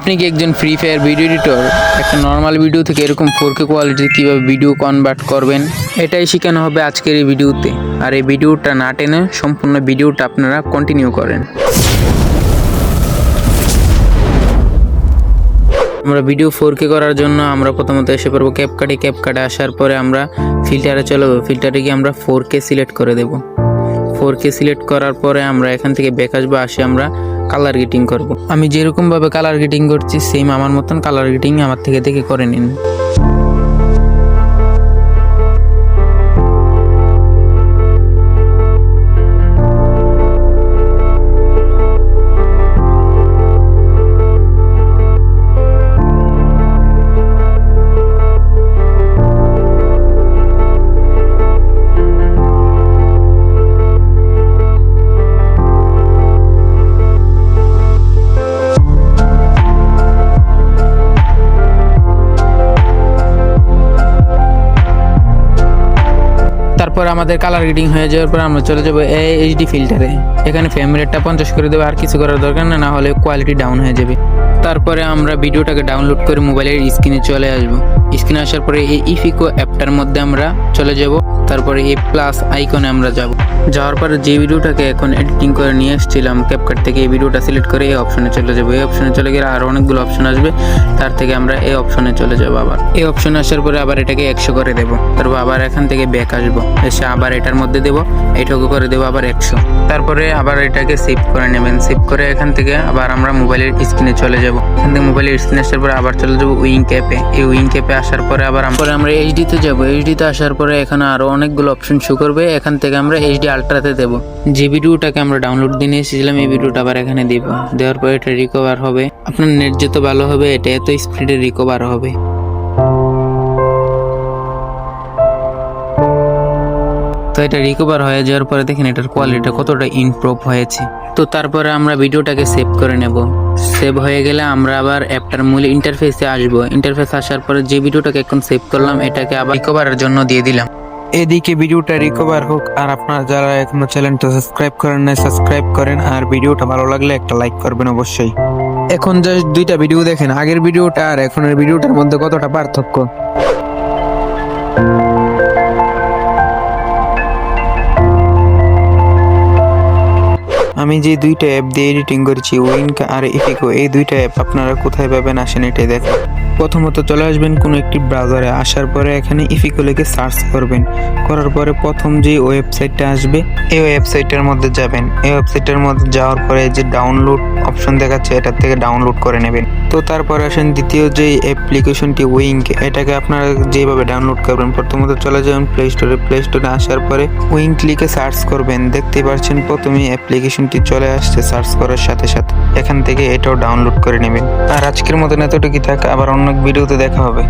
আপনি কি একজন ফ্রি ফায়ার ভিডিও এডিটর একটা নর্মাল ভিডিও থেকে এরকম ফোর কে কোয়ালিটি কীভাবে ভিডিও কনভার্ট করবেন? এটাই শেখানো হবে আজকের এই ভিডিওতে আর এই ভিডিওটা না টেনে সম্পূর্ণ ভিডিওটা আপনারা কন্টিনিউ করেন। আমরা ভিডিও ফোর কে করার জন্য আমরা প্রথমত এসে পড়ব ক্যাপকাটে ক্যাপকাটে আসার পরে আমরা ফিল্টারে চলে যাব। ফিল্টারে গিয়ে আমরা ফোর কে সিলেক্ট করে দেবো। ফোর কে সিলেক্ট করার পরে আমরা এখান থেকে ব্যাক আসব, আসে আমরা কালার গেটিং করব। আমি যেরকমভাবে কালার গেটিং করছি সেম আমার মতন কালার গেটিং আমার থেকে দেখে করে নিন। আমাদের কালার রিডিং হয়ে যাওয়ার পর আমরা চলে যাব এইচডি ফিল্টারে এখানে ফ্রেম রেটটা পঞ্চাশ করে দেবো, আর কিছু করার দরকার না হলে কোয়ালিটি ডাউন হয়ে যাবে। তারপরে আমরা ভিডিওটাকে ডাউনলোড করে মোবাইলের স্ক্রিনে চলে আসব। স্ক্রিনে আসার পরে এই ইফিকো অ্যাপটার মধ্যে আমরা চলে যাব, তারপরে এই প্লাস আইকনে আমরা যাব। যাওয়ার পরে যে ভিডিওটাকে এখন এডিটিং করে নিয়ে এসেছিলাম ক্যাপকাট থেকে এই ভিডিওটা সিলেক্ট করে এই অপশনে চলে যাব। এই অপশনে চলে গেলে আরও অনেকগুলো অপশন আসবে, তার থেকে আমরা এই অপশনে চলে যাব আবার। এই অপশনে আসার পরে আবার এটাকে একশো করে দেবো। তারপর আবার এখান থেকে ব্যাক আসব। এসে আবার এটার মধ্যে দেবো এইটাকে করে দেবো আবার একশো। তারপরে আবার এটাকে সেভ করে নেবেন। সেভ করে এখান থেকে আবার আমরা মোবাইলের স্ক্রিনে চলে যাব। এখান থেকে মোবাইলের স্ক্রিন আসার পরে আবার চলে যাব উইং ক্যাপে এই উইং ক্যাপে আসার পরে আবার পরে আমরা এইচডিতে যাব। এইচডিতে আসার পরে এখানে আরও অনেকগুলো অপশন শো করবে। এখান থেকে আমরা এইচডি আলট্রাতে দেবো যে ভিডিওটাকে আমরা ডাউনলোড দিয়ে এসেছিলাম, এই ভিডিওটা আবার এখানে দিব। দেওয়ার পরে এটা রিকভার হবে। আপনার নেট যত ভালো হবে, এটা এত স্পিডে রিকভার হবে। এটা রিকভার হয়ে যাওয়ার পরে দেখেন এটার কোয়ালিটি কতটা ইমপ্রুভ হয়েছে। তো তারপরে আমরা ভিডিওটাকে সেভ করে নেব। সেভ হয়ে গেলে আমরা আবার অ্যাপটার মূল ইন্টারফেসে আসব। ইন্টারফেস আসার পরে যে ভিডিওটাকে এখন সেভ করলাম, এটাকে আবার রিকভারের জন্য দিয়ে দিলাম। এদিকে ভিডিওটা রিকভার হোক, আর আপনারা যারা এখনও চ্যানেলটা সাবস্ক্রাইব করেন না সাবস্ক্রাইব করেন, আর ভিডিওটা ভালো লাগলে একটা লাইক করবেন অবশ্যই। এখন জাস্ট দুইটা ভিডিও দেখেন। আগের ভিডিওটা আর এখনের ভিডিওটার মধ্যে কতটা পার্থক্য? আমি যে দুইটা অ্যাপ দিয়ে এডিটিং করেছি উইনকা আর ইফিকো এই দুইটা অ্যাপ আপনারা কোথায় পাবেন আসেন এটাই দেখেন। প্রথমত চলে আসবেন কোনো একটি ব্রাউজারে আসার পরে এখানে ইফিকো লিখে সার্চ করবেন। করার পরে প্রথম যে ওয়েবসাইটটা আসবে, এই ওয়েবসাইটের মধ্যে যাবেন। এই ওয়েবসাইটের মধ্যে যাওয়ার পরে যে ডাউনলোড অপশন দেখাচ্ছে, এটার থেকে ডাউনলোড করে নেবেন। তো তারপরে আসেন দ্বিতীয় যে অ্যাপ্লিকেশনটি উইঙ্ক এটাকে আপনারা যেভাবে ডাউনলোড করবেন, প্রথমত চলে যাবেন প্লে স্টোরে প্লে স্টোরে আসার পরে উইঙ্ক লিখে সার্চ করবেন। দেখতেই পাচ্ছেন প্রথমে অ্যাপ্লিকেশনটি চলে আসছে সার্চ করার সাথে সাথে। এখান থেকে এটাও ডাউনলোড করে নেবেন। আর আজকের মতন এতটুকুই থাক। আবার অন্য ভিডিওতে দেখা হবে।